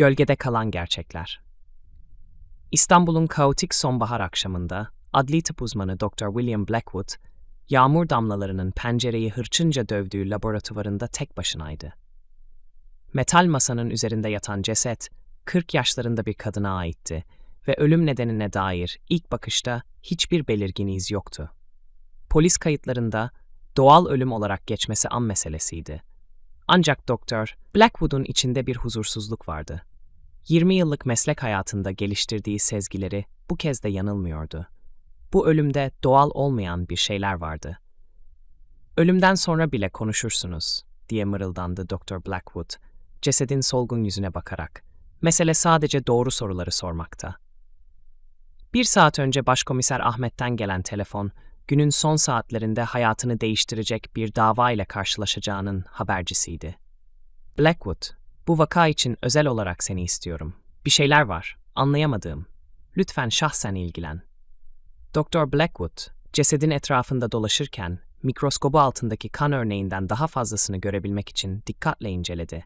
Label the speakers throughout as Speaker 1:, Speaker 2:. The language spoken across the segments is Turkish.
Speaker 1: Gölgede kalan gerçekler. İstanbul'un kaotik sonbahar akşamında adli tıp uzmanı Dr. William Blackwood, yağmur damlalarının pencereyi hırçınca dövdüğü laboratuvarında tek başınaydı. Metal masanın üzerinde yatan ceset, 40 yaşlarında bir kadına aitti ve ölüm nedenine dair ilk bakışta hiçbir belirgin iz yoktu. Polis kayıtlarında doğal ölüm olarak geçmesi an meselesiydi. Ancak doktor, Blackwood'un içinde bir huzursuzluk vardı. 20 yıllık meslek hayatında geliştirdiği sezgileri bu kez de yanılmıyordu. Bu ölümde doğal olmayan bir şeyler vardı. Ölümden sonra bile konuşursunuz, diye mırıldandı Doktor Blackwood, cesedin solgun yüzüne bakarak. Mesele sadece doğru soruları sormakta. Bir saat önce Başkomiser Ahmet'ten gelen telefon, günün son saatlerinde hayatını değiştirecek bir dava ile karşılaşacağının habercisiydi. Blackwood, bu vaka için özel olarak seni istiyorum. Bir şeyler var, anlayamadığım. Lütfen şahsen ilgilen. Doktor Blackwood, cesedin etrafında dolaşırken mikroskobu altındaki kan örneğinden daha fazlasını görebilmek için dikkatle inceledi.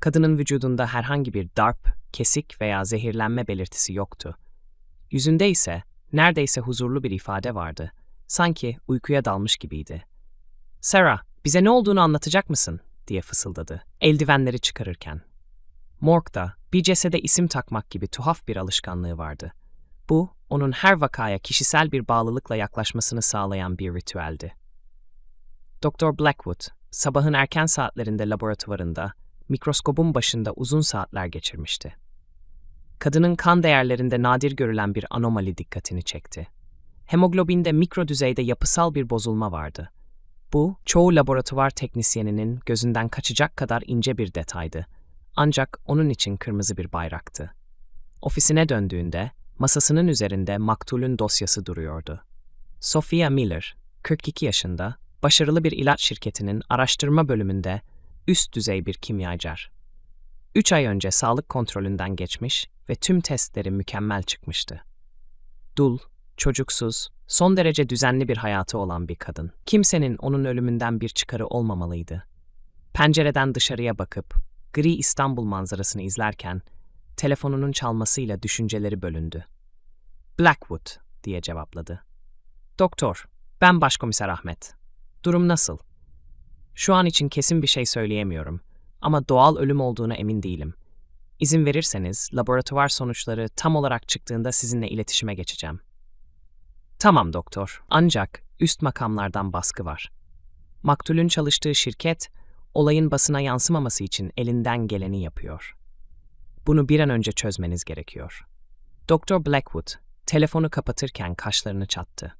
Speaker 1: Kadının vücudunda herhangi bir darp, kesik veya zehirlenme belirtisi yoktu. Yüzünde ise neredeyse huzurlu bir ifade vardı. Sanki uykuya dalmış gibiydi. Sarah, bize ne olduğunu anlatacak mısın? Diye fısıldadı, eldivenleri çıkarırken. Morg'da bir cesede isim takmak gibi tuhaf bir alışkanlığı vardı. Bu, onun her vakaya kişisel bir bağlılıkla yaklaşmasını sağlayan bir ritüeldi. Doktor Blackwood, sabahın erken saatlerinde laboratuvarında, mikroskobun başında uzun saatler geçirmişti. Kadının kan değerlerinde nadir görülen bir anomali dikkatini çekti. Hemoglobinde mikro düzeyde yapısal bir bozulma vardı. Bu, çoğu laboratuvar teknisyeninin gözünden kaçacak kadar ince bir detaydı. Ancak onun için kırmızı bir bayraktı. Ofisine döndüğünde, masasının üzerinde maktulün dosyası duruyordu. Sophia Miller, 42 yaşında, başarılı bir ilaç şirketinin araştırma bölümünde üst düzey bir kimyager. Üç ay önce sağlık kontrolünden geçmiş ve tüm testleri mükemmel çıkmıştı. Dul, çocuksuz, son derece düzenli bir hayatı olan bir kadın. Kimsenin onun ölümünden bir çıkarı olmamalıydı. Pencereden dışarıya bakıp gri İstanbul manzarasını izlerken telefonunun çalmasıyla düşünceleri bölündü. Blackwood diye cevapladı. Doktor, ben Başkomiser Ahmet. Durum nasıl? Şu an için kesin bir şey söyleyemiyorum ama doğal ölüm olduğuna emin değilim. İzin verirseniz laboratuvar sonuçları tam olarak çıktığında sizinle iletişime geçeceğim. Tamam doktor, ancak üst makamlardan baskı var. Maktulün çalıştığı şirket, olayın basına yansımaması için elinden geleni yapıyor. Bunu bir an önce çözmeniz gerekiyor. Doktor Blackwood, telefonu kapatırken kaşlarını çattı.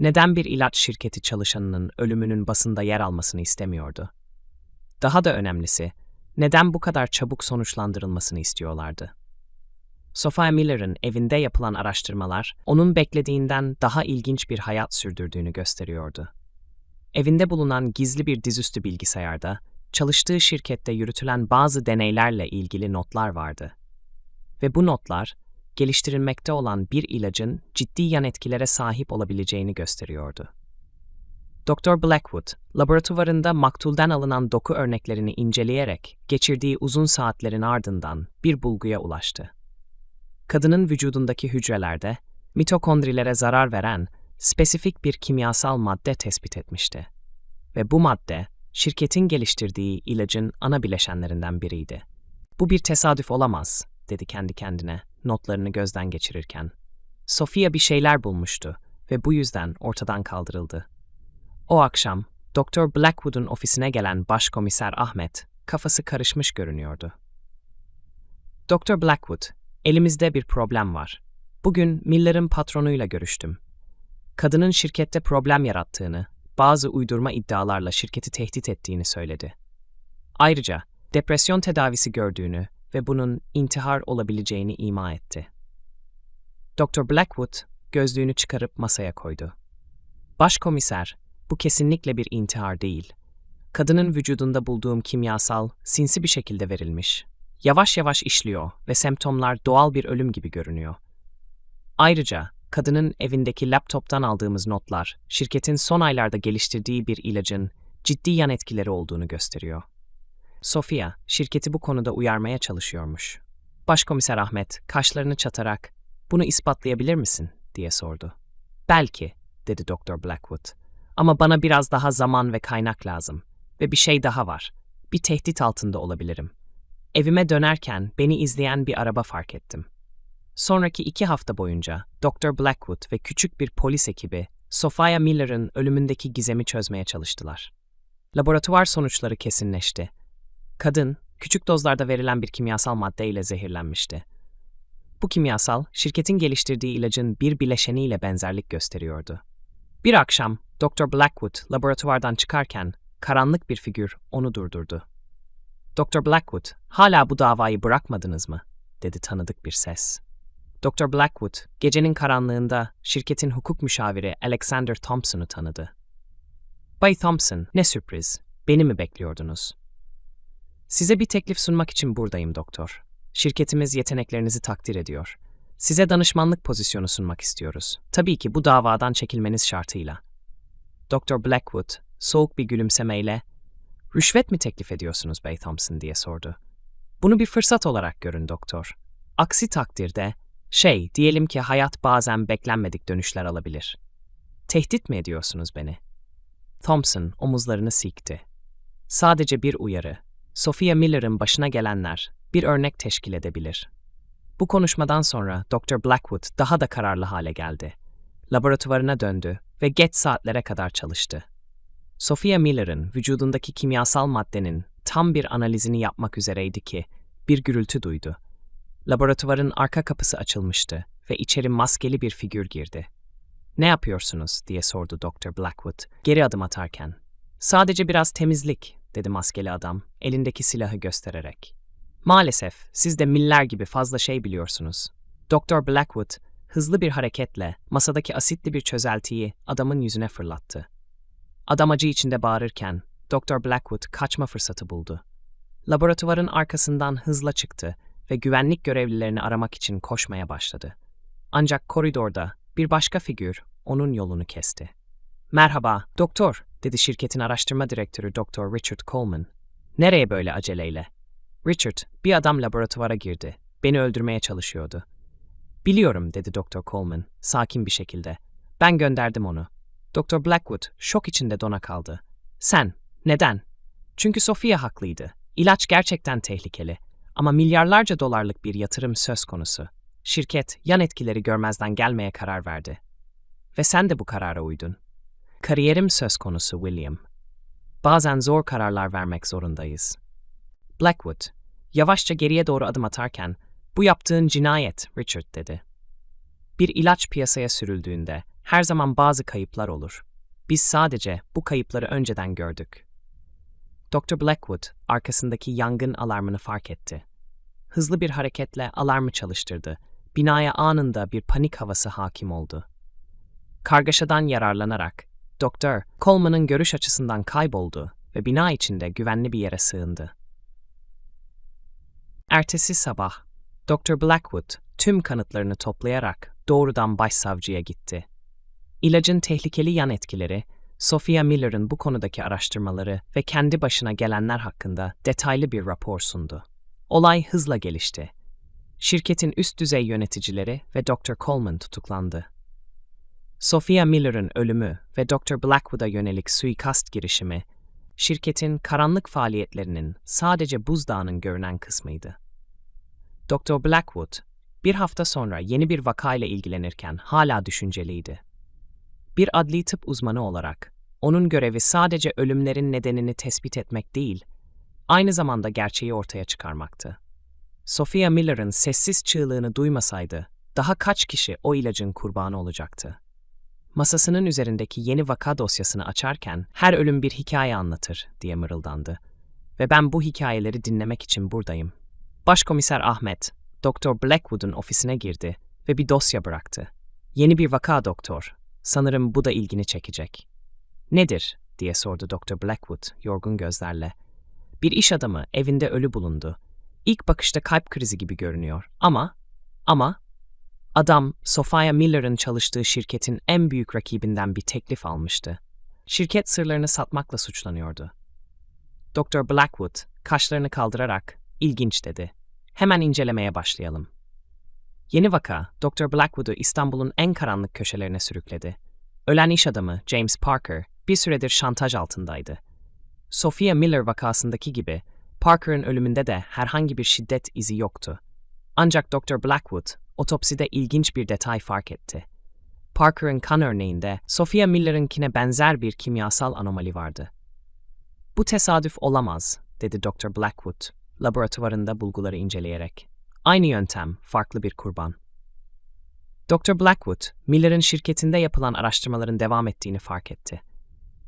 Speaker 1: Neden bir ilaç şirketi çalışanının ölümünün basında yer almasını istemiyordu? Daha da önemlisi, neden bu kadar çabuk sonuçlandırılmasını istiyorlardı? Sophia Miller'ın evinde yapılan araştırmalar, onun beklediğinden daha ilginç bir hayat sürdürdüğünü gösteriyordu. Evinde bulunan gizli bir dizüstü bilgisayarda, çalıştığı şirkette yürütülen bazı deneylerle ilgili notlar vardı. Ve bu notlar, geliştirilmekte olan bir ilacın ciddi yan etkilere sahip olabileceğini gösteriyordu. Dr. Blackwood, laboratuvarında maktulden alınan doku örneklerini inceleyerek geçirdiği uzun saatlerin ardından bir bulguya ulaştı. Kadının vücudundaki hücrelerde mitokondrilere zarar veren spesifik bir kimyasal madde tespit etmişti. Ve bu madde şirketin geliştirdiği ilacın ana bileşenlerinden biriydi. Bu bir tesadüf olamaz, dedi kendi kendine notlarını gözden geçirirken. Sofia bir şeyler bulmuştu ve bu yüzden ortadan kaldırıldı. O akşam Dr. Blackwood'un ofisine gelen Başkomiser Ahmet kafası karışmış görünüyordu. Dr. Blackwood, elimizde bir problem var. Bugün Miller'ın patronuyla görüştüm. Kadının şirkette problem yarattığını, bazı uydurma iddialarla şirketi tehdit ettiğini söyledi. Ayrıca depresyon tedavisi gördüğünü ve bunun intihar olabileceğini ima etti. Dr. Blackwood gözlüğünü çıkarıp masaya koydu. Başkomiser, bu kesinlikle bir intihar değil. Kadının vücudunda bulduğum kimyasal sinsi bir şekilde verilmiş. Yavaş yavaş işliyor ve semptomlar doğal bir ölüm gibi görünüyor. Ayrıca kadının evindeki laptoptan aldığımız notlar, şirketin son aylarda geliştirdiği bir ilacın ciddi yan etkileri olduğunu gösteriyor. Sofia, şirketi bu konuda uyarmaya çalışıyormuş. Başkomiser Ahmet, kaşlarını çatarak, bunu ispatlayabilir misin, diye sordu. Belki, dedi Doktor Blackwood. Ama bana biraz daha zaman ve kaynak lazım. Ve bir şey daha var. Bir tehdit altında olabilirim. Evime dönerken beni izleyen bir araba fark ettim. Sonraki iki hafta boyunca Dr. Blackwood ve küçük bir polis ekibi Sophia Miller'ın ölümündeki gizemi çözmeye çalıştılar. Laboratuvar sonuçları kesinleşti. Kadın, küçük dozlarda verilen bir kimyasal maddeyle zehirlenmişti. Bu kimyasal, şirketin geliştirdiği ilacın bir bileşeniyle benzerlik gösteriyordu. Bir akşam Dr. Blackwood laboratuvardan çıkarken karanlık bir figür onu durdurdu. Dr. Blackwood, hala bu davayı bırakmadınız mı? dedi tanıdık bir ses. Dr. Blackwood, gecenin karanlığında şirketin hukuk müşaviri Alexander Thompson'u tanıdı. Bay Thompson, ne sürpriz. Beni mi bekliyordunuz? Size bir teklif sunmak için buradayım doktor. Şirketimiz yeteneklerinizi takdir ediyor. Size danışmanlık pozisyonu sunmak istiyoruz. Tabii ki bu davadan çekilmeniz şartıyla. Dr. Blackwood, soğuk bir gülümsemeyle, Rüşvet mi teklif ediyorsunuz Bay Thompson diye sordu. Bunu bir fırsat olarak görün doktor. Aksi takdirde, şey, diyelim ki hayat bazen beklenmedik dönüşler alabilir. Tehdit mi ediyorsunuz beni? Thompson omuzlarını sikti. Sadece bir uyarı. Sophia Miller'ın başına gelenler bir örnek teşkil edebilir. Bu konuşmadan sonra Dr. Blackwood daha da kararlı hale geldi. Laboratuvarına döndü ve geç saatlere kadar çalıştı. Sophia Miller'ın vücudundaki kimyasal maddenin tam bir analizini yapmak üzereydi ki bir gürültü duydu. Laboratuvarın arka kapısı açılmıştı ve içeri maskeli bir figür girdi. Ne yapıyorsunuz diye sordu Dr. Blackwood geri adım atarken. Sadece biraz temizlik dedi maskeli adam elindeki silahı göstererek. Maalesef siz de miller gibi fazla şey biliyorsunuz. Dr. Blackwood hızlı bir hareketle masadaki asitli bir çözeltiyi adamın yüzüne fırlattı. Adam acı içinde bağırırken Dr. Blackwood kaçma fırsatı buldu. Laboratuvarın arkasından hızla çıktı ve güvenlik görevlilerini aramak için koşmaya başladı. Ancak koridorda bir başka figür onun yolunu kesti. Merhaba, doktor, dedi şirketin araştırma direktörü Dr. Richard Coleman. Nereye böyle aceleyle? Richard, bir adam laboratuvara girdi. Beni öldürmeye çalışıyordu. Biliyorum, dedi Dr. Coleman, sakin bir şekilde. Ben gönderdim onu. Dr. Blackwood şok içinde dona kaldı. Sen, neden? Çünkü Sofia haklıydı. İlaç gerçekten tehlikeli. Ama milyarlarca dolarlık bir yatırım söz konusu. Şirket yan etkileri görmezden gelmeye karar verdi. Ve sen de bu karara uydun. Kariyerim söz konusu William. Bazen zor kararlar vermek zorundayız. Blackwood, yavaşça geriye doğru adım atarken, bu yaptığın cinayet, Richard dedi. Bir ilaç piyasaya sürüldüğünde her zaman bazı kayıplar olur. Biz sadece bu kayıpları önceden gördük. Dr. Blackwood arkasındaki yangın alarmını fark etti. Hızlı bir hareketle alarmı çalıştırdı. Binaya anında bir panik havası hakim oldu. Kargaşadan yararlanarak Doktor Coleman'ın görüş açısından kayboldu ve bina içinde güvenli bir yere sığındı. Ertesi sabah Dr. Blackwood tüm kanıtlarını toplayarak doğrudan başsavcıya gitti. İlacın tehlikeli yan etkileri, Sophia Miller'ın bu konudaki araştırmaları ve kendi başına gelenler hakkında detaylı bir rapor sundu. Olay hızla gelişti. Şirketin üst düzey yöneticileri ve Dr. Coleman tutuklandı. Sophia Miller'ın ölümü ve Dr. Blackwood'a yönelik suikast girişimi, şirketin karanlık faaliyetlerinin sadece buzdağının görünen kısmıydı. Dr. Blackwood, bir hafta sonra yeni bir vakayla ilgilenirken hala düşünceliydi. Bir adli tıp uzmanı olarak, onun görevi sadece ölümlerin nedenini tespit etmek değil, aynı zamanda gerçeği ortaya çıkarmaktı. Sophia Miller'ın sessiz çığlığını duymasaydı, daha kaç kişi o ilacın kurbanı olacaktı? Masasının üzerindeki yeni vaka dosyasını açarken her ölüm bir hikaye anlatır diye mırıldandı. Ve ben bu hikayeleri dinlemek için buradayım. Başkomiser Ahmet, Doktor Blackwood'un ofisine girdi ve bir dosya bıraktı. Yeni bir vaka doktor. Sanırım bu da ilgini çekecek. Nedir? diye sordu Doktor Blackwood yorgun gözlerle. Bir iş adamı evinde ölü bulundu. İlk bakışta kalp krizi gibi görünüyor. Ama, ama adam Sophia Miller'ın çalıştığı şirketin en büyük rakibinden bir teklif almıştı. Şirket sırlarını satmakla suçlanıyordu. Dr. Blackwood kaşlarını kaldırarak ilginç dedi. Hemen incelemeye başlayalım. Yeni vaka Dr. Blackwood'u İstanbul'un en karanlık köşelerine sürükledi. Ölen iş adamı James Parker bir süredir şantaj altındaydı. Sophia Miller vakasındaki gibi Parker'ın ölümünde de herhangi bir şiddet izi yoktu. Ancak Dr. Blackwood otopside ilginç bir detay fark etti. Parker'ın kan örneğinde Sophia Miller'ınkine benzer bir kimyasal anomali vardı. Bu tesadüf olamaz, dedi Dr. Blackwood, laboratuvarında bulguları inceleyerek. Aynı yöntem, farklı bir kurban. Dr. Blackwood, Miller'ın şirketinde yapılan araştırmaların devam ettiğini fark etti.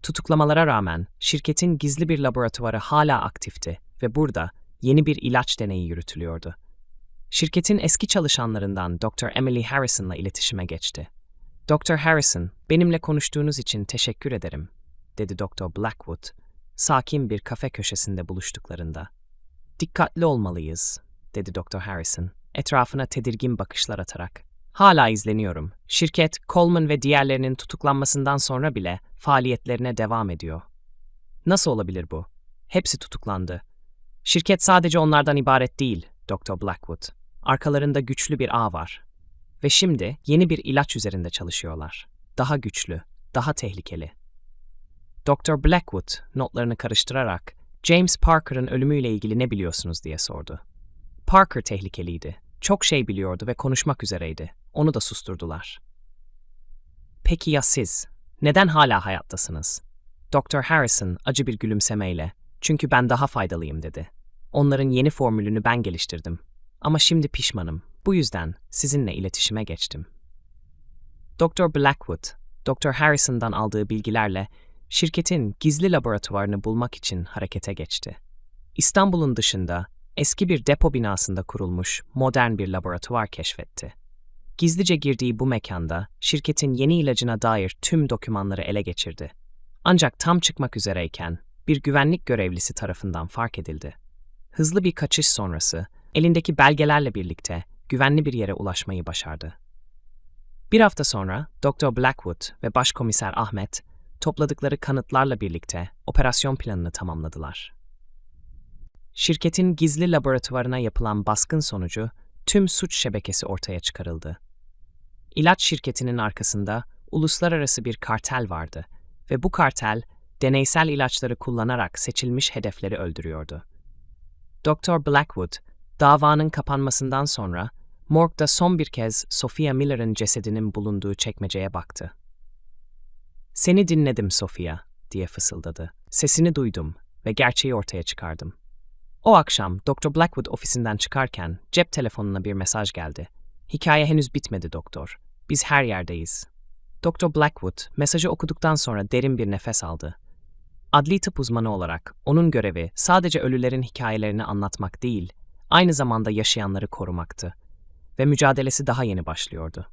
Speaker 1: Tutuklamalara rağmen şirketin gizli bir laboratuvarı hala aktifti ve burada yeni bir ilaç deneyi yürütülüyordu. Şirketin eski çalışanlarından Dr. Emily Harrison'la iletişime geçti. Dr. Harrison, benimle konuştuğunuz için teşekkür ederim, dedi Dr. Blackwood, sakin bir kafe köşesinde buluştuklarında. Dikkatli olmalıyız, dedi Dr. Harrison, etrafına tedirgin bakışlar atarak. Hala izleniyorum. Şirket, Coleman ve diğerlerinin tutuklanmasından sonra bile faaliyetlerine devam ediyor. Nasıl olabilir bu? Hepsi tutuklandı. Şirket sadece onlardan ibaret değil, Dr. Blackwood. Arkalarında güçlü bir ağ var. Ve şimdi yeni bir ilaç üzerinde çalışıyorlar. Daha güçlü, daha tehlikeli. Dr. Blackwood notlarını karıştırarak James Parker'ın ölümüyle ilgili ne biliyorsunuz diye sordu. Parker tehlikeliydi. Çok şey biliyordu ve konuşmak üzereydi. Onu da susturdular. Peki ya siz? Neden hala hayattasınız? Dr. Harrison acı bir gülümsemeyle, çünkü ben daha faydalıyım dedi. Onların yeni formülünü ben geliştirdim. Ama şimdi pişmanım. Bu yüzden sizinle iletişime geçtim. Dr. Blackwood, Dr. Harrison'dan aldığı bilgilerle şirketin gizli laboratuvarını bulmak için harekete geçti. İstanbul'un dışında eski bir depo binasında kurulmuş modern bir laboratuvar keşfetti. Gizlice girdiği bu mekanda şirketin yeni ilacına dair tüm dokümanları ele geçirdi. Ancak tam çıkmak üzereyken bir güvenlik görevlisi tarafından fark edildi. Hızlı bir kaçış sonrası elindeki belgelerle birlikte güvenli bir yere ulaşmayı başardı. Bir hafta sonra Dr. Blackwood ve Başkomiser Ahmet topladıkları kanıtlarla birlikte operasyon planını tamamladılar. Şirketin gizli laboratuvarına yapılan baskın sonucu tüm suç şebekesi ortaya çıkarıldı. İlaç şirketinin arkasında uluslararası bir kartel vardı ve bu kartel deneysel ilaçları kullanarak seçilmiş hedefleri öldürüyordu. Dr. Blackwood, davanın kapanmasından sonra morgda son bir kez Sophia Miller'ın cesedinin bulunduğu çekmeceye baktı. Seni dinledim Sophia, diye fısıldadı. Sesini duydum ve gerçeği ortaya çıkardım. O akşam Dr. Blackwood ofisinden çıkarken cep telefonuna bir mesaj geldi. Hikaye henüz bitmedi doktor. Biz her yerdeyiz. Dr. Blackwood mesajı okuduktan sonra derin bir nefes aldı. Adli tıp uzmanı olarak onun görevi sadece ölülerin hikayelerini anlatmak değil, aynı zamanda yaşayanları korumaktı. Ve mücadelesi daha yeni başlıyordu.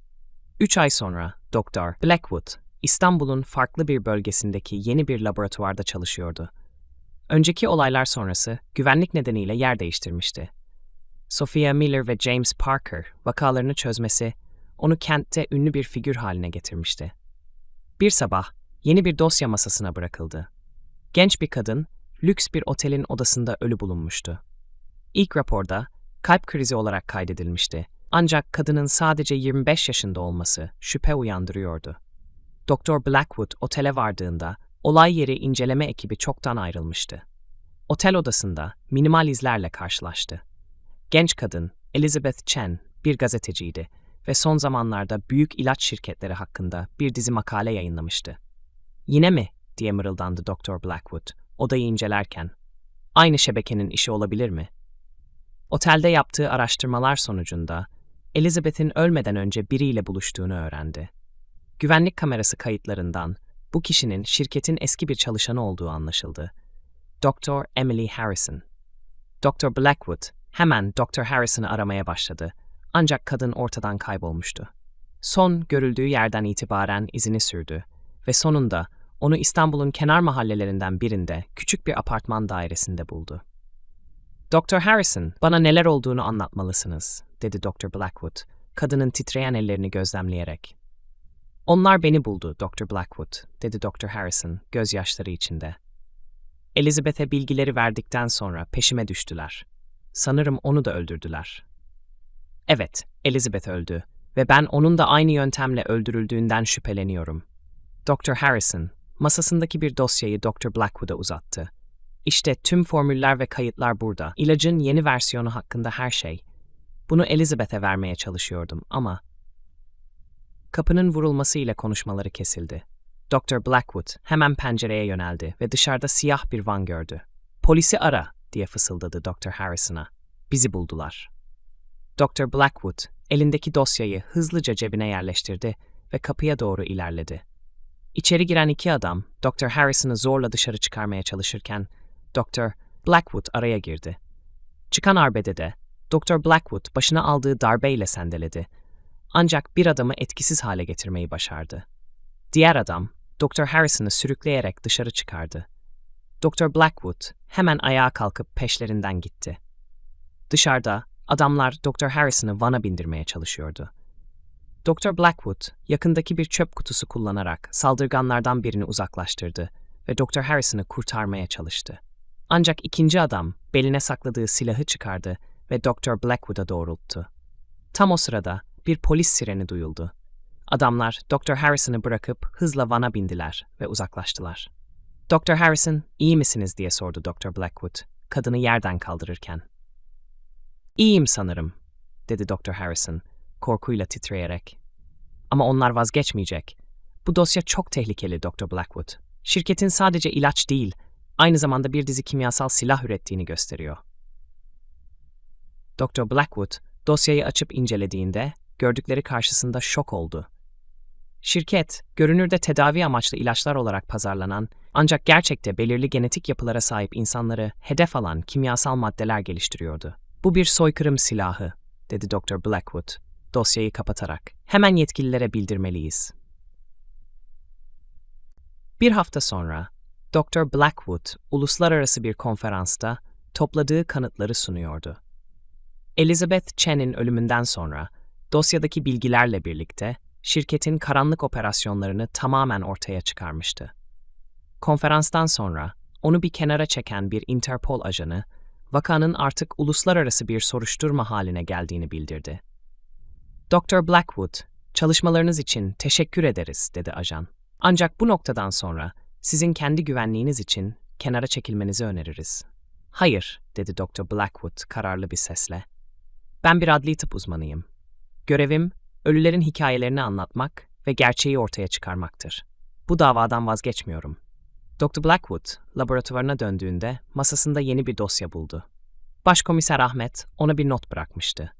Speaker 1: Üç ay sonra Dr. Blackwood, İstanbul'un farklı bir bölgesindeki yeni bir laboratuvarda çalışıyordu. Önceki olaylar sonrası güvenlik nedeniyle yer değiştirmişti. Sophia Miller ve James Parker vakalarını çözmesi onu kentte ünlü bir figür haline getirmişti. Bir sabah yeni bir dosya masasına bırakıldı. Genç bir kadın lüks bir otelin odasında ölü bulunmuştu. İlk raporda kalp krizi olarak kaydedilmişti. Ancak kadının sadece 25 yaşında olması şüphe uyandırıyordu. Doktor Blackwood otele vardığında olay yeri inceleme ekibi çoktan ayrılmıştı. Otel odasında minimal izlerle karşılaştı. Genç kadın Elizabeth Chen bir gazeteciydi ve son zamanlarda büyük ilaç şirketleri hakkında bir dizi makale yayınlamıştı. Yine mi? diye mırıldandı Doktor Blackwood odayı incelerken. Aynı şebekenin işi olabilir mi? Otelde yaptığı araştırmalar sonucunda Elizabeth'in ölmeden önce biriyle buluştuğunu öğrendi. Güvenlik kamerası kayıtlarından bu kişinin şirketin eski bir çalışanı olduğu anlaşıldı. Dr. Emily Harrison. Dr. Blackwood hemen Dr. Harrison'ı aramaya başladı. Ancak kadın ortadan kaybolmuştu. Son görüldüğü yerden itibaren izini sürdü ve sonunda onu İstanbul'un kenar mahallelerinden birinde küçük bir apartman dairesinde buldu. Dr. Harrison, bana neler olduğunu anlatmalısınız, dedi Dr. Blackwood, kadının titreyen ellerini gözlemleyerek. Onlar beni buldu, Dr. Blackwood, dedi Dr. Harrison, gözyaşları içinde. Elizabeth'e bilgileri verdikten sonra peşime düştüler. Sanırım onu da öldürdüler. Evet, Elizabeth öldü ve ben onun da aynı yöntemle öldürüldüğünden şüpheleniyorum. Dr. Harrison, masasındaki bir dosyayı Dr. Blackwood'a uzattı. İşte tüm formüller ve kayıtlar burada. İlacın yeni versiyonu hakkında her şey. Bunu Elizabeth'e vermeye çalışıyordum ama... Kapının vurulmasıyla konuşmaları kesildi. Dr. Blackwood hemen pencereye yöneldi ve dışarıda siyah bir van gördü. Polisi ara diye fısıldadı Dr. Harrison'a. Bizi buldular. Dr. Blackwood elindeki dosyayı hızlıca cebine yerleştirdi ve kapıya doğru ilerledi. İçeri giren iki adam Dr. Harrison'ı zorla dışarı çıkarmaya çalışırken Dr. Blackwood araya girdi. Çıkan arbedede Dr. Blackwood başına aldığı darbeyle sendeledi. Ancak bir adamı etkisiz hale getirmeyi başardı. Diğer adam Dr. Harrison'ı sürükleyerek dışarı çıkardı. Dr. Blackwood hemen ayağa kalkıp peşlerinden gitti. Dışarıda adamlar Dr. Harrison'ı vana bindirmeye çalışıyordu. Dr. Blackwood yakındaki bir çöp kutusu kullanarak saldırganlardan birini uzaklaştırdı ve Dr. Harrison'ı kurtarmaya çalıştı. Ancak ikinci adam beline sakladığı silahı çıkardı ve Dr. Blackwood'a doğrulttu. Tam o sırada bir polis sireni duyuldu. Adamlar Dr. Harrison'ı bırakıp hızla vana bindiler ve uzaklaştılar. Dr. Harrison, iyi misiniz diye sordu Dr. Blackwood, kadını yerden kaldırırken. İyiyim sanırım, dedi Dr. Harrison, korkuyla titreyerek. Ama onlar vazgeçmeyecek. Bu dosya çok tehlikeli Dr. Blackwood. Şirketin sadece ilaç değil, aynı zamanda bir dizi kimyasal silah ürettiğini gösteriyor. Dr. Blackwood dosyayı açıp incelediğinde gördükleri karşısında şok oldu. Şirket, görünürde tedavi amaçlı ilaçlar olarak pazarlanan, ancak gerçekte belirli genetik yapılara sahip insanları hedef alan kimyasal maddeler geliştiriyordu. Bu bir soykırım silahı, dedi Dr. Blackwood, dosyayı kapatarak. Hemen yetkililere bildirmeliyiz. Bir hafta sonra, Dr. Blackwood, uluslararası bir konferansta topladığı kanıtları sunuyordu. Elizabeth Chen'in ölümünden sonra, dosyadaki bilgilerle birlikte şirketin karanlık operasyonlarını tamamen ortaya çıkarmıştı. Konferanstan sonra onu bir kenara çeken bir Interpol ajanı, vakanın artık uluslararası bir soruşturma haline geldiğini bildirdi. Dr. Blackwood, çalışmalarınız için teşekkür ederiz, dedi ajan. Ancak bu noktadan sonra sizin kendi güvenliğiniz için kenara çekilmenizi öneririz. Hayır, dedi Dr. Blackwood kararlı bir sesle. Ben bir adli tıp uzmanıyım. Görevim, ölülerin hikayelerini anlatmak ve gerçeği ortaya çıkarmaktır. Bu davadan vazgeçmiyorum. Dr. Blackwood, laboratuvarına döndüğünde masasında yeni bir dosya buldu. Başkomiser Ahmet ona bir not bırakmıştı.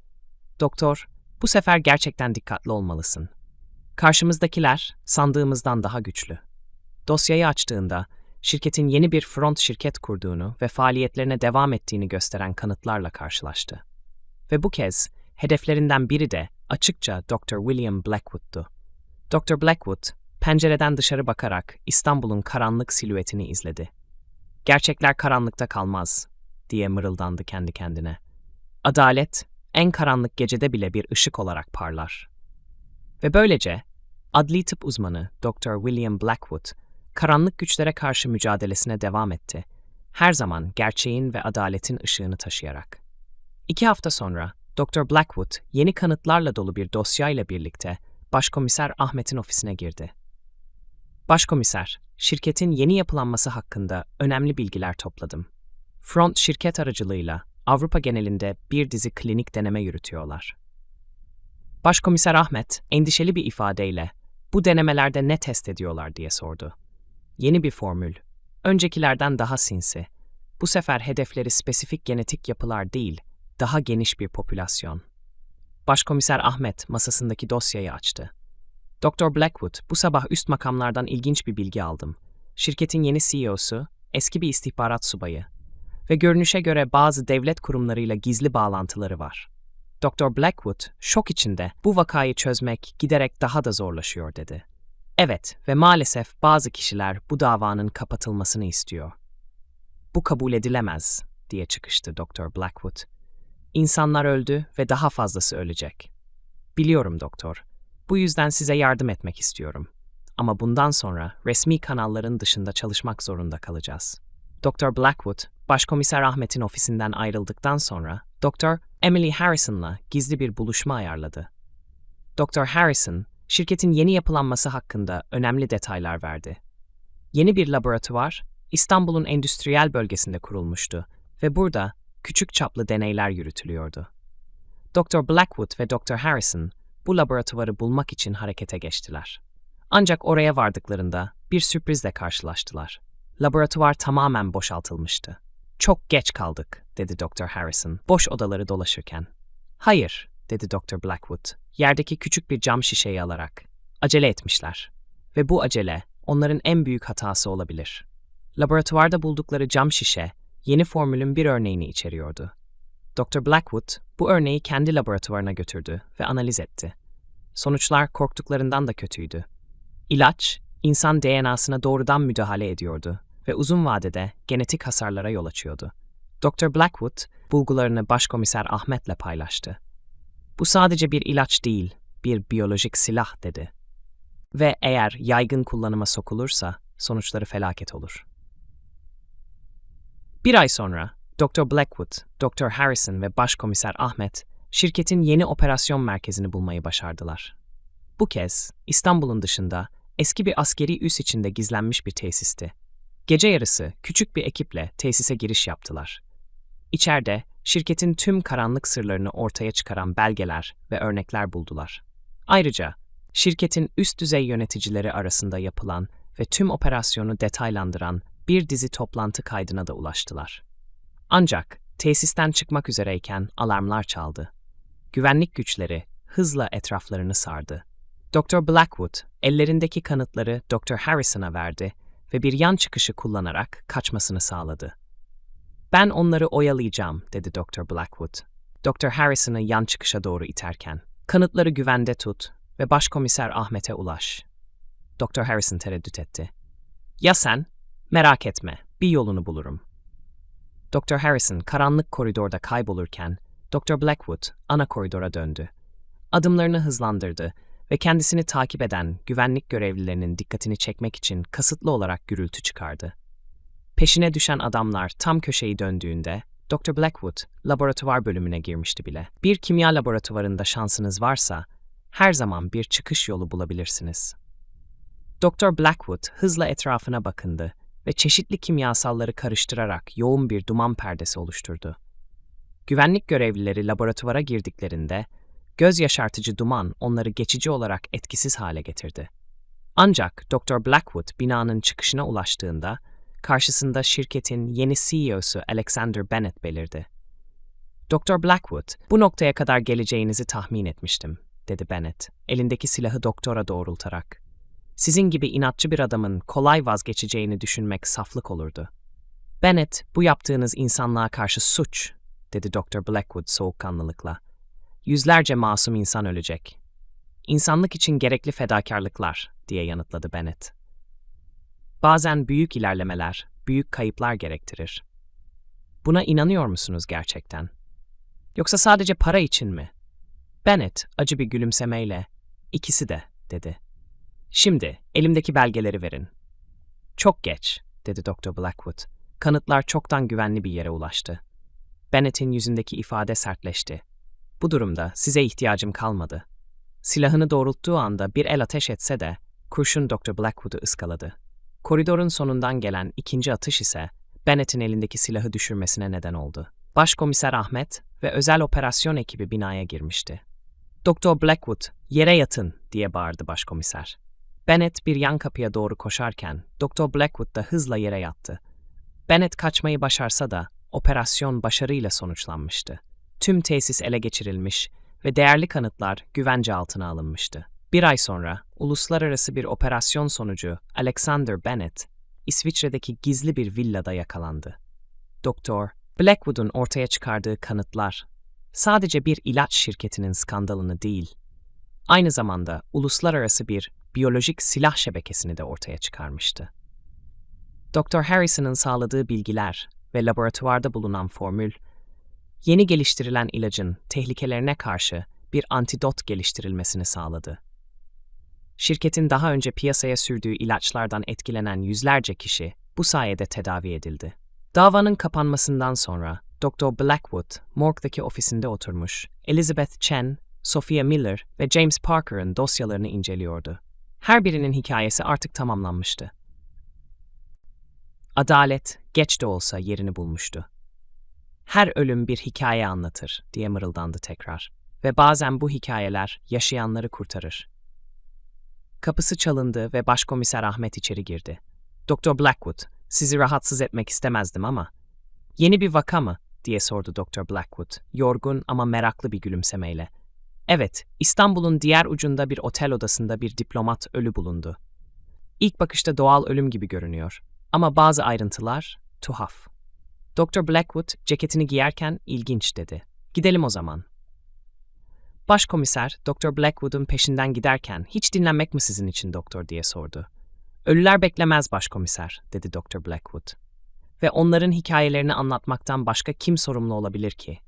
Speaker 1: Doktor, bu sefer gerçekten dikkatli olmalısın. Karşımızdakiler sandığımızdan daha güçlü. Dosyayı açtığında şirketin yeni bir front şirket kurduğunu ve faaliyetlerine devam ettiğini gösteren kanıtlarla karşılaştı. Ve bu kez hedeflerinden biri de açıkça Dr. William Blackwood'du. Dr. Blackwood, pencereden dışarı bakarak İstanbul'un karanlık silüetini izledi. Gerçekler karanlıkta kalmaz, diye mırıldandı kendi kendine. Adalet, en karanlık gecede bile bir ışık olarak parlar. Ve böylece, adli tıp uzmanı Dr. William Blackwood, karanlık güçlere karşı mücadelesine devam etti. Her zaman gerçeğin ve adaletin ışığını taşıyarak. İki hafta sonra Dr. Blackwood yeni kanıtlarla dolu bir dosyayla birlikte Başkomiser Ahmet'in ofisine girdi. Başkomiser, şirketin yeni yapılanması hakkında önemli bilgiler topladım. Front şirket aracılığıyla Avrupa genelinde bir dizi klinik deneme yürütüyorlar. Başkomiser Ahmet endişeli bir ifadeyle bu denemelerde ne test ediyorlar diye sordu. Yeni bir formül, öncekilerden daha sinsi. Bu sefer hedefleri spesifik genetik yapılar değil, daha geniş bir popülasyon. Başkomiser Ahmet masasındaki dosyayı açtı. Dr. Blackwood, bu sabah üst makamlardan ilginç bir bilgi aldım. Şirketin yeni CEO'su, eski bir istihbarat subayı ve görünüşe göre bazı devlet kurumlarıyla gizli bağlantıları var. Dr. Blackwood, şok içinde bu vakayı çözmek giderek daha da zorlaşıyor dedi. Evet ve maalesef bazı kişiler bu davanın kapatılmasını istiyor. Bu kabul edilemez, diye çıkıştı Dr. Blackwood. İnsanlar öldü ve daha fazlası ölecek. Biliyorum doktor. Bu yüzden size yardım etmek istiyorum. Ama bundan sonra resmi kanalların dışında çalışmak zorunda kalacağız. Dr. Blackwood, Başkomiser Ahmet'in ofisinden ayrıldıktan sonra Dr. Emily Harrison'la gizli bir buluşma ayarladı. Dr. Harrison, şirketin yeni yapılanması hakkında önemli detaylar verdi. Yeni bir laboratuvar, İstanbul'un endüstriyel bölgesinde kurulmuştu ve burada küçük çaplı deneyler yürütülüyordu. Dr. Blackwood ve Dr. Harrison bu laboratuvarı bulmak için harekete geçtiler. Ancak oraya vardıklarında bir sürprizle karşılaştılar. Laboratuvar tamamen boşaltılmıştı. Çok geç kaldık, dedi Dr. Harrison, boş odaları dolaşırken. Hayır, dedi Dr. Blackwood, yerdeki küçük bir cam şişeyi alarak. Acele etmişler. Ve bu acele onların en büyük hatası olabilir. Laboratuvarda buldukları cam şişe, yeni formülün bir örneğini içeriyordu. Dr. Blackwood bu örneği kendi laboratuvarına götürdü ve analiz etti. Sonuçlar korktuklarından da kötüydü. İlaç, insan DNA'sına doğrudan müdahale ediyordu ve uzun vadede genetik hasarlara yol açıyordu. Dr. Blackwood bulgularını Başkomiser Ahmet'le paylaştı. Bu sadece bir ilaç değil, bir biyolojik silah dedi. Ve eğer yaygın kullanıma sokulursa sonuçları felaket olur. Bir ay sonra Dr. Blackwood, Dr. Harrison ve Başkomiser Ahmet şirketin yeni operasyon merkezini bulmayı başardılar. Bu kez İstanbul'un dışında eski bir askeri üs içinde gizlenmiş bir tesisti. Gece yarısı küçük bir ekiple tesise giriş yaptılar. İçeride şirketin tüm karanlık sırlarını ortaya çıkaran belgeler ve örnekler buldular. Ayrıca şirketin üst düzey yöneticileri arasında yapılan ve tüm operasyonu detaylandıran bir dizi toplantı kaydına da ulaştılar. Ancak tesisten çıkmak üzereyken alarmlar çaldı. Güvenlik güçleri hızla etraflarını sardı. Dr. Blackwood ellerindeki kanıtları Dr. Harrison'a verdi ve bir yan çıkışı kullanarak kaçmasını sağladı. Ben onları oyalayacağım, dedi Dr. Blackwood. Dr. Harrison'ı yan çıkışa doğru iterken. Kanıtları güvende tut ve Başkomiser Ahmet'e ulaş. Dr. Harrison tereddüt etti. Ya sen? Merak etme, bir yolunu bulurum. Dr. Harrison karanlık koridorda kaybolurken Dr. Blackwood ana koridora döndü. Adımlarını hızlandırdı ve kendisini takip eden güvenlik görevlilerinin dikkatini çekmek için kasıtlı olarak gürültü çıkardı. Peşine düşen adamlar tam köşeyi döndüğünde Dr. Blackwood laboratuvar bölümüne girmişti bile. Bir kimya laboratuvarında şansınız varsa her zaman bir çıkış yolu bulabilirsiniz. Dr. Blackwood hızla etrafına bakındı ve çeşitli kimyasalları karıştırarak yoğun bir duman perdesi oluşturdu. Güvenlik görevlileri laboratuvara girdiklerinde göz yaşartıcı duman onları geçici olarak etkisiz hale getirdi. Ancak Dr. Blackwood binanın çıkışına ulaştığında karşısında şirketin yeni CEO'su Alexander Bennett belirdi. Dr. Blackwood, bu noktaya kadar geleceğinizi tahmin etmiştim, dedi Bennett, elindeki silahı doktora doğrultarak. Sizin gibi inatçı bir adamın kolay vazgeçeceğini düşünmek saflık olurdu. Bennett, bu yaptığınız insanlığa karşı suç, dedi Dr. Blackwood soğukkanlılıkla. Yüzlerce masum insan ölecek. İnsanlık için gerekli fedakarlıklar, diye yanıtladı Bennett. Bazen büyük ilerlemeler, büyük kayıplar gerektirir. Buna inanıyor musunuz gerçekten? Yoksa sadece para için mi? Bennett acı bir gülümsemeyle, ikisi de, dedi. Şimdi elimdeki belgeleri verin. Çok geç, dedi Dr. Blackwood. Kanıtlar çoktan güvenli bir yere ulaştı. Bennett'in yüzündeki ifade sertleşti. Bu durumda size ihtiyacım kalmadı. Silahını doğrulttuğu anda bir el ateş etse de kurşun Dr. Blackwood'u ıskaladı. Koridorun sonundan gelen ikinci atış ise Bennett'in elindeki silahı düşürmesine neden oldu. Başkomiser Ahmet ve özel operasyon ekibi binaya girmişti. Doktor Blackwood, yere yatın diye bağırdı başkomiser. Bennett bir yan kapıya doğru koşarken Doktor Blackwood da hızla yere yattı. Bennett kaçmayı başarsa da operasyon başarıyla sonuçlanmıştı. Tüm tesis ele geçirilmiş ve değerli kanıtlar güvence altına alınmıştı. Bir ay sonra uluslararası bir operasyon sonucu Alexander Bennett, İsviçre'deki gizli bir villada yakalandı. Doktor, Blackwood'un ortaya çıkardığı kanıtlar sadece bir ilaç şirketinin skandalını değil, aynı zamanda uluslararası bir biyolojik silah şebekesini de ortaya çıkarmıştı. Dr. Harrison'ın sağladığı bilgiler ve laboratuvarda bulunan formül, yeni geliştirilen ilacın tehlikelerine karşı bir antidot geliştirilmesini sağladı. Şirketin daha önce piyasaya sürdüğü ilaçlardan etkilenen yüzlerce kişi bu sayede tedavi edildi. Davanın kapanmasından sonra Dr. Blackwood morgdaki ofisinde oturmuş. Elizabeth Chen, Sophia Miller ve James Parker'ın dosyalarını inceliyordu. Her birinin hikayesi artık tamamlanmıştı. Adalet geç de olsa yerini bulmuştu. Her ölüm bir hikaye anlatır diye mırıldandı tekrar ve bazen bu hikayeler yaşayanları kurtarır. Kapısı çalındı ve Başkomiser Ahmet içeri girdi. Doktor Blackwood, sizi rahatsız etmek istemezdim ama. Yeni bir vaka mı? diye sordu Doktor Blackwood, yorgun ama meraklı bir gülümsemeyle. Evet, İstanbul'un diğer ucunda bir otel odasında bir diplomat ölü bulundu. İlk bakışta doğal ölüm gibi görünüyor ama bazı ayrıntılar tuhaf. Doktor Blackwood ceketini giyerken ilginç dedi. Gidelim o zaman. Başkomiser, Doktor Blackwood'un peşinden giderken hiç dinlenmek mi sizin için doktor diye sordu. Ölüler beklemez başkomiser, dedi Doktor Blackwood. Ve onların hikayelerini anlatmaktan başka kim sorumlu olabilir ki?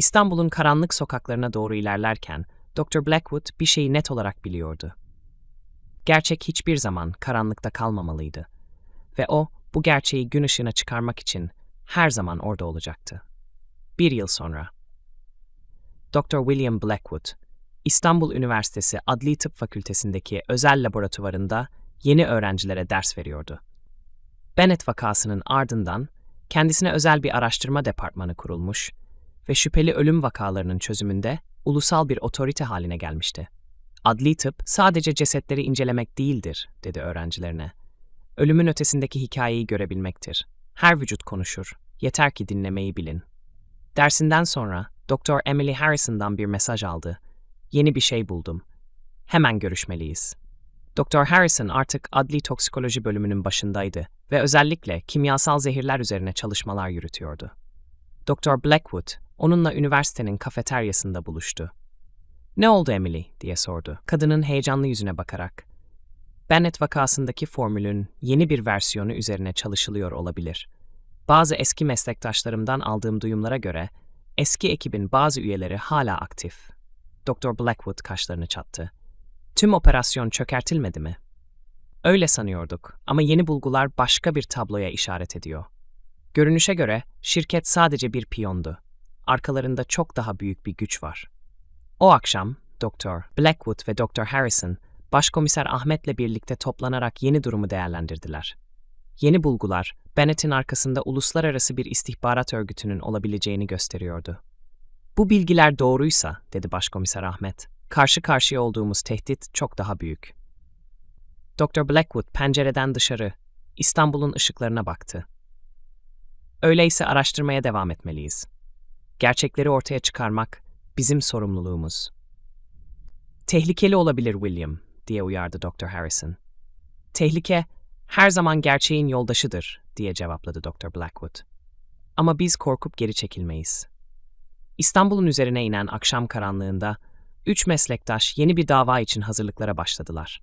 Speaker 1: İstanbul'un karanlık sokaklarına doğru ilerlerken Dr. Blackwood bir şeyi net olarak biliyordu. Gerçek hiçbir zaman karanlıkta kalmamalıydı ve o bu gerçeği gün ışığına çıkarmak için her zaman orada olacaktı. Bir yıl sonra. Dr. William Blackwood, İstanbul Üniversitesi Adli Tıp Fakültesindeki özel laboratuvarında yeni öğrencilere ders veriyordu. Bennett vakasının ardından kendisine özel bir araştırma departmanı kurulmuş ve şüpheli ölüm vakalarının çözümünde ulusal bir otorite haline gelmişti. Adli tıp sadece cesetleri incelemek değildir, dedi öğrencilerine. Ölümün ötesindeki hikayeyi görebilmektir. Her vücut konuşur. Yeter ki dinlemeyi bilin. Dersinden sonra Doktor Emily Harrison'dan bir mesaj aldı. Yeni bir şey buldum. Hemen görüşmeliyiz. Doktor Harrison artık adli toksikoloji bölümünün başındaydı ve özellikle kimyasal zehirler üzerine çalışmalar yürütüyordu. Doktor Blackwood onunla üniversitenin kafeteryasında buluştu. Ne oldu Emily diye sordu. Kadının heyecanlı yüzüne bakarak. Bennett vakasındaki formülün yeni bir versiyonu üzerine çalışılıyor olabilir. Bazı eski meslektaşlarımdan aldığım duyumlara göre eski ekibin bazı üyeleri hala aktif. Doktor Blackwood kaşlarını çattı. Tüm operasyon çökertilmedi mi? Öyle sanıyorduk ama yeni bulgular başka bir tabloya işaret ediyor. Görünüşe göre şirket sadece bir piyondu. Arkalarında çok daha büyük bir güç var. O akşam Doktor Blackwood ve Doktor Harrison Başkomiser Ahmet'le birlikte toplanarak yeni durumu değerlendirdiler. Yeni bulgular Bennett'in arkasında uluslararası bir istihbarat örgütünün olabileceğini gösteriyordu. Bu bilgiler doğruysa, dedi Başkomiser Ahmet, karşı karşıya olduğumuz tehdit çok daha büyük. Dr. Blackwood pencereden dışarı, İstanbul'un ışıklarına baktı. Öyleyse araştırmaya devam etmeliyiz. Gerçekleri ortaya çıkarmak bizim sorumluluğumuz. Tehlikeli olabilir William, diye uyardı Dr. Harrison. Tehlike her zaman gerçeğin yoldaşıdır, diye cevapladı Dr. Blackwood. Ama biz korkup geri çekilmeyiz. İstanbul'un üzerine inen akşam karanlığında üç meslektaş yeni bir dava için hazırlıklara başladılar.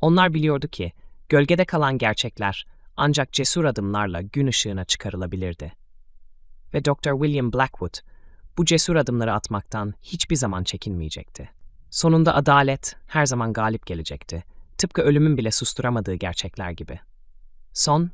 Speaker 1: Onlar biliyordu ki gölgede kalan gerçekler ancak cesur adımlarla gün ışığına çıkarılabilirdi. Ve Dr. William Blackwood bu cesur adımları atmaktan hiçbir zaman çekinmeyecekti. Sonunda adalet her zaman galip gelecekti. Tıpkı ölümün bile susturamadığı gerçekler gibi. Son